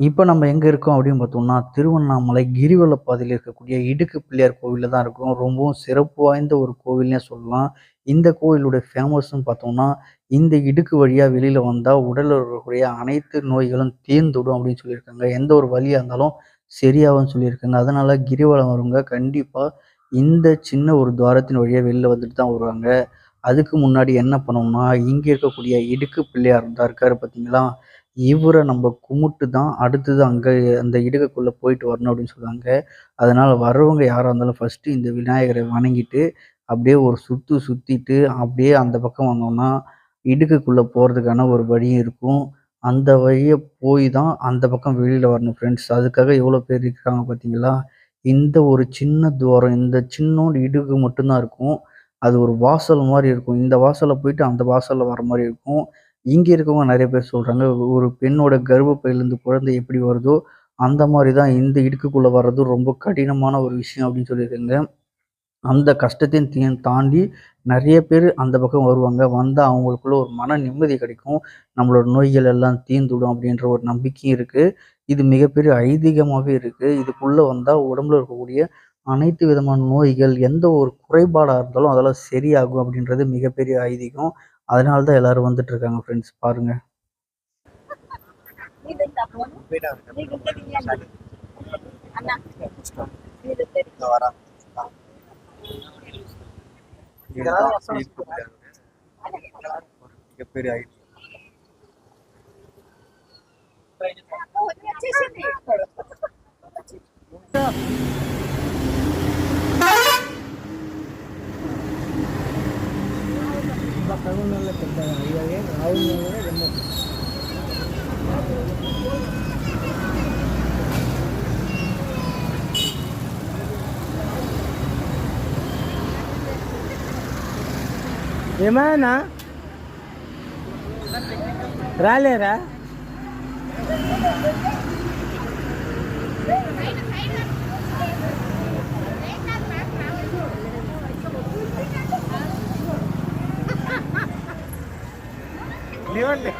இப்போ நம்ம எங்கே இருக்கோம் அப்படின்னு பார்த்தோம்னா, திருவண்ணாமலை கிரிவலப்பாதையில் இருக்கக்கூடிய இடுக்கு பிள்ளையார் கோவிலில் தான் இருக்கும் ரொம்பவும் சிறப்பு வாய்ந்த ஒரு கோவில்னே சொல்லலாம். இந்த கோவிலுடைய ஃபேமஸ்ன்னு பார்த்தோம்னா, இந்த இடுக்கு வழியாக வெளியில் வந்தால் உடலில் இருக்கக்கூடிய அனைத்து நோய்களும் தீர்ந்துடும் அப்படின்னு சொல்லியிருக்காங்க. எந்த ஒரு வழியாக இருந்தாலும் சரியாகும்னு சொல்லியிருக்காங்க. அதனால் கிரிவலம் வருங்க கண்டிப்பாக இந்த சின்ன ஒரு துவாரத்தின் வழியாக வெளியில் வந்துட்டு தான் வருவாங்க. அதுக்கு முன்னாடி என்ன பண்ணோம்னா இங்கே இருக்கக்கூடிய இடுக்கு பிள்ளையார் தான் இருக்காரு பார்த்தீங்களா? இவரை நம்ம கும்பிட்டு தான் அடுத்தது அங்கே அந்த இடுகைக்குள்ளே போயிட்டு வரணும் அப்படின்னு சொல்லுவாங்க. அதனால் வர்றவங்க யாராக இருந்தாலும் ஃபர்ஸ்ட்டு இந்த விநாயகரை வணங்கிட்டு, அப்படியே ஒரு சுற்று சுற்றிட்டு அப்படியே அந்த பக்கம் வந்தோம்னா, இடுக்குக்குள்ளே போகிறதுக்கான ஒரு வழியும் இருக்கும். அந்த வழியை போய் தான் அந்த பக்கம் வெளியில் வரணும் ஃப்ரெண்ட்ஸ். அதுக்காக எவ்வளோ பேர் இருக்காங்க பார்த்தீங்களா? இந்த ஒரு சின்ன துவாரம், இந்த சின்னோண்டு இடுக்கு மட்டும்தான் இருக்கும். அது ஒரு வாசல் மாதிரி இருக்கும். இந்த வாசலில் போயிட்டு அந்த வாசலில் வர மாதிரி இருக்கும். இங்கே இருக்கவங்க நிறைய பேர் சொல்கிறாங்க ஒரு பெண்ணோட கர்ப்பப்பையிலேருந்து குழந்தை எப்படி வருதோ, அந்த மாதிரி தான் இந்த இடுக்குக்குள்ளே வர்றதும் ரொம்ப கடினமான ஒரு விஷயம் அப்படின்னு சொல்லியிருக்காங்க. அந்த கஷ்டத்தையும் தீ தாண்டி நிறைய பேர் அந்த பக்கம் வருவாங்க. வந்தால் அவங்களுக்குள்ள ஒரு மன நிம்மதி கிடைக்கும். நம்மளோட நோய்கள் எல்லாம் தீர்ந்துடும் அப்படின்ற ஒரு நம்பிக்கையும் இருக்குது இது மிகப்பெரிய ஐதீகமாகவே இருக்குது இதுக்குள்ளே வந்தால் உடம்புல இருக்கக்கூடிய அனைத்து விதமான நோய்கள், எந்த ஒரு குறைபாடாக இருந்தாலும் அதெல்லாம் சரியாகும் அப்படின்றது மிகப்பெரிய ஐதீகம். அதனால தான் எல்லாரும் வந்துட்டு இருக்காங்க ஃப்ரெண்ட்ஸ் பாருங்க. அண்ணா ಮಕ್ಕಳನ್ನೆಲ್ಲ ತಿಂತಾರೆ ಇವಾಗ ಅವನ್ನೆಲ್ಲ ಗಮ್ಮತ್ತು రాలేరా canciones.